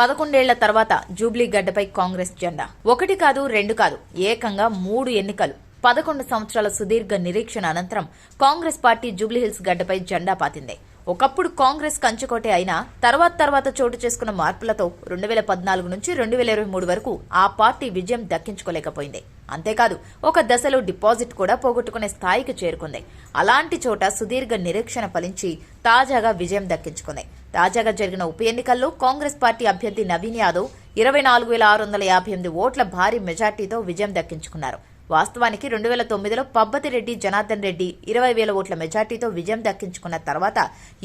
పదకొండేళ్ళ తర్వాత జూబ్లీ గడ్డపై కాంగ్రెస్ జెండా. ఒకటి కాదు రెండు కాదు ఏకంగా మూడు ఎన్నికలు. పదకొండు సంవత్సరాల సుదీర్ఘ నిరీక్షణ అనంతరం కాంగ్రెస్ పార్టీ జూబ్లీహిల్స్ గడ్డపై జెండా పాతింది. ఒకప్పుడు కాంగ్రెస్ కంచుకోటే అయినా తర్వాత తర్వాత చోటు చేసుకున్న మార్పులతో రెండు వేల పద్నాలుగు నుంచి రెండు వేల ఇరవై మూడు వరకు ఆ పార్టీ విజయం దక్కించుకోలేకపోయింది. అంతేకాదు ఒక దశలో డిపాజిట్ కూడా పోగొట్టుకునే స్థాయికి చేరుకుంది. అలాంటి చోట సుదీర్ఘ నిరీక్షణ ఫలించి తాజాగా విజయం దక్కించుకుంది. తాజాగా జరిగిన ఉప ఎన్నికల్లో కాంగ్రెస్ పార్టీ అభ్యర్థి నవీన్ యాదవ్ ఇరవై నాలుగు వేల ఆరు వందల యాభై ఎనిమిది ఓట్ల భారీ మెజార్టీతో విజయం దక్కించుకున్నారు. వాస్తవానికి రెండు వేల తొమ్మిదిలో పబ్బతి రెడ్డి జనార్దన్ రెడ్డి ఇరవై వేల ఓట్ల మెజార్టీతో విజయం దక్కించుకున్న తర్వాత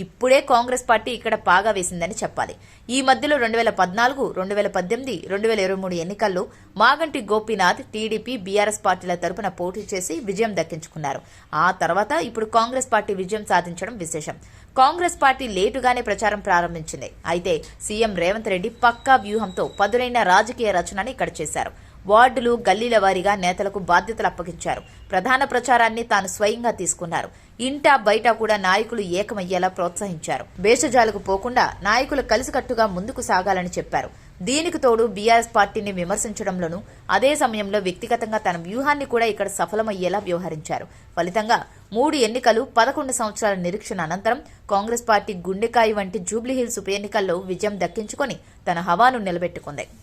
ఇప్పుడే కాంగ్రెస్ పార్టీ ఇక్కడ పాగా వేసిందని చెప్పాలి. ఈ మధ్యలో రెండు వేల పద్నాలుగు రెండు వేల పద్దెనిమిది రెండు వేల ఇరవై మూడు ఎన్నికల్లో మాగంటి గోపీనాథ్ టీడీపీ బీఆర్ఎస్ పార్టీల తరపున పోటీ చేసి విజయం దక్కించుకున్నారు. ఆ తర్వాత ఇప్పుడు కాంగ్రెస్ పార్టీ విజయం సాధించడం విశేషం. కాంగ్రెస్ పార్టీ లేటుగానే ప్రచారం ప్రారంభించింది. అయితే సీఎం రేవంత్ రెడ్డి పక్కా వ్యూహంతో పదునైన రాజకీయ రచనని ఇక్కడ చేశారు. వార్డులు గల్లీల వారీగా నేతలకు బాధ్యతలు అప్పగించారు. ప్రధాన ప్రచారాన్ని తాను స్వయంగా తీసుకున్నారు. ఇంట బయట కూడా నాయకులు ఏకమయ్యేలా ప్రోత్సహించారు. భేషజాలకు పోకుండా నాయకులు కలిసికట్టుగా ముందుకు సాగాలని చెప్పారు. దీనికి తోడు బీఆర్ఎస్ పార్టీని విమర్శించడంలోనూ అదే సమయంలో వ్యక్తిగతంగా తన వ్యూహాన్ని కూడా ఇక్కడ సఫలమయ్యేలా వ్యవహరించారు. ఫలితంగా మూడు ఎన్నికలు పదకొండు సంవత్సరాల నిరీక్షణ అనంతరం కాంగ్రెస్ పార్టీ గుండెకాయ వంటి జూబ్లీహిల్స్ ఉప ఎన్నికల్లో విజయం దక్కించుకొని తన హవాను నిలబెట్టుకుంది.